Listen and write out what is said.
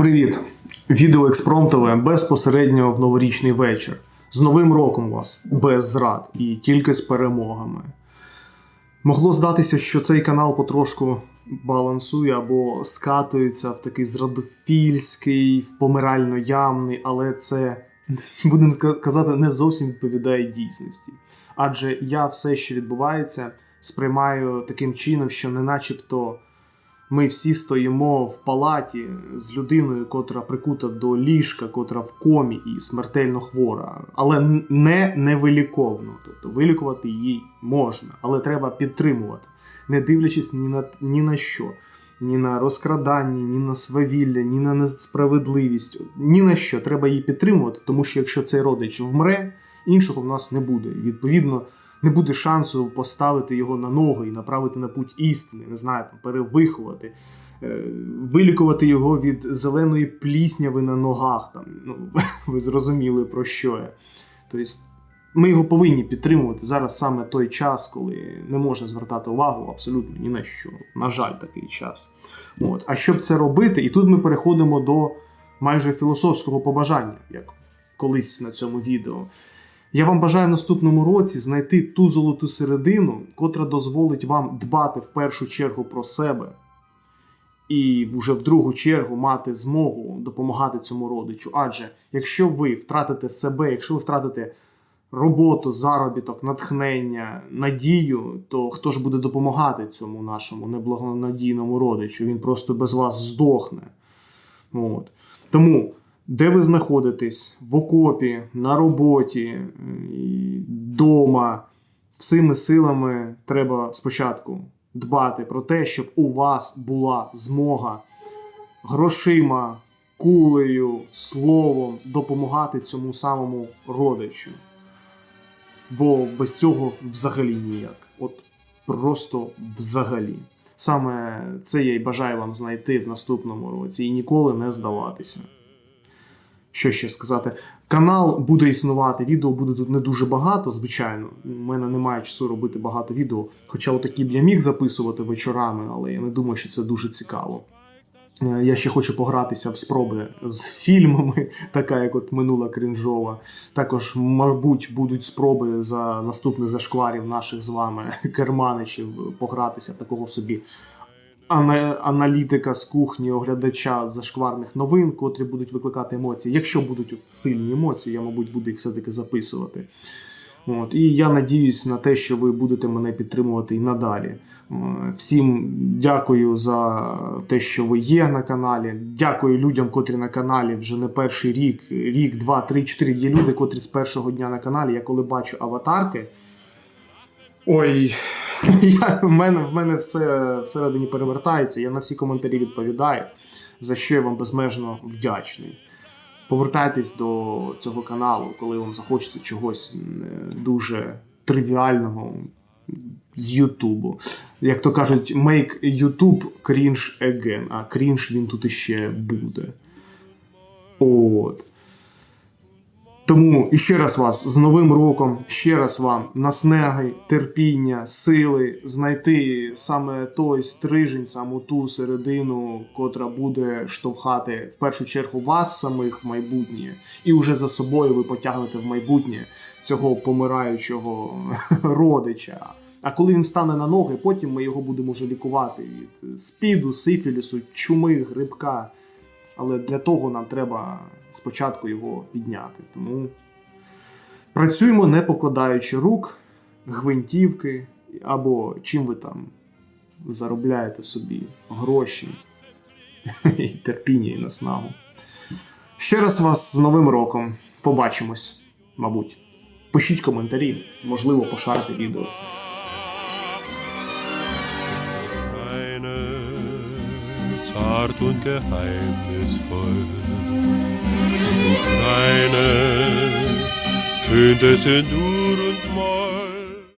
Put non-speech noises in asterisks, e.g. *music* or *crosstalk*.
Привіт! Відео експромтове безпосередньо в новорічний вечір. З Новим роком вас без зрад і тільки з перемогами. Могло здатися, що цей канал потрошку балансує або скатується в такий зрадофільський, в помирально-ямний, але це, будемо казати, не зовсім відповідає дійсності. Адже я все, що відбувається, сприймаю таким чином, що не начебто ми всі стоїмо в палаті з людиною, котра прикута до ліжка, котра в комі і смертельно хвора, але не невиліковно. Тобто вилікувати її можна, але треба підтримувати, не дивлячись ні на, ні на що. Ні на розкрадання, ні на свавілля, ні на несправедливість, ні на що треба її підтримувати, тому що якщо цей родич вмре, іншого в нас не буде. Відповідно, не буде шансу поставити його на ноги і направити на путь істини, не знаю, там, перевиховати, е, вилікувати його від зеленої плісняви на ногах. Там, ну, *laughs* ви зрозуміли про що я. Тобто, ми його повинні підтримувати зараз саме той час, коли не можна звертати увагу абсолютно ні на що. На жаль, такий час. От. А щоб це робити, і тут ми переходимо до майже філософського побажання, як колись на цьому відео. Я вам бажаю в наступному році знайти ту золоту середину, котра дозволить вам дбати в першу чергу про себе, і вже в другу чергу мати змогу допомагати цьому родичу. Адже якщо ви втратите себе, якщо ви втратите роботу, заробіток, натхнення, надію, то хто ж буде допомагати цьому нашому неблагонадійному родичу? Він просто без вас здохне. От. Тому, де ви знаходитесь, в окопі, на роботі, вдома, всіми силами треба спочатку дбати про те, щоб у вас була змога грошима, кулею, словом допомагати цьому самому родичу. Бо без цього взагалі ніяк. От просто взагалі. Саме це я й бажаю вам знайти в наступному році і ніколи не здаватися. Що ще сказати? Канал буде існувати, відео буде тут не дуже багато, звичайно. У мене немає часу робити багато відео. Хоча отакі б я міг записувати вечорами, але я не думаю, що це дуже цікаво. Е, Я ще хочу погратися в спроби з фільмами, *laughs* така як от минула крінжова. Також, мабуть, будуть спроби за наступних зашкварів наших з вами *laughs* керманичів погратися такого собі аналітика з кухні, оглядача зашкварних новин, котрі будуть викликати емоції. Якщо будуть сильні емоції, я, мабуть, буду їх все-таки записувати. От, і я надіюсь на те, що ви будете мене підтримувати і надалі. Е, Всім дякую за те, що ви є на каналі. Дякую людям, котрі на каналі вже не перший рік, рік, два, три, чотири. Є люди, котрі з першого дня на каналі. Я коли бачу аватарки. Ой, *laughs* я, в, мене, в мене все всередині перевертається. Я на всі коментарі відповідаю, за що я вам безмежно вдячний. Повертайтесь до цього каналу, коли вам захочеться чогось дуже тривіального з Ютубу. Як то кажуть, make YouTube cringe again, а крінж він тут іще буде. От. Тому іще раз вас з Новим роком, ще раз вам наснаги, терпіння, сили знайти саме той стрижень, саму ту середину, котра буде штовхати в першу чергу вас самих в майбутнє, і вже за собою ви потягнете в майбутнє цього помираючого *laughs* родича. А коли він стане на ноги, потім ми його будемо вже лікувати від спіду, сифілісу, чуми, грибка. Але для того нам треба спочатку його підняти. Тому працюємо не покладаючи рук, гвинтівки або чим ви там заробляєте собі гроші, *laughs* і терпіння і наснагу. Ще раз вас з Новим роком. Побачимось, мабуть. Пишіть коментарі, можливо, пошарити відео. Zart und geheimnisvoll. Du Kleine, tönt es in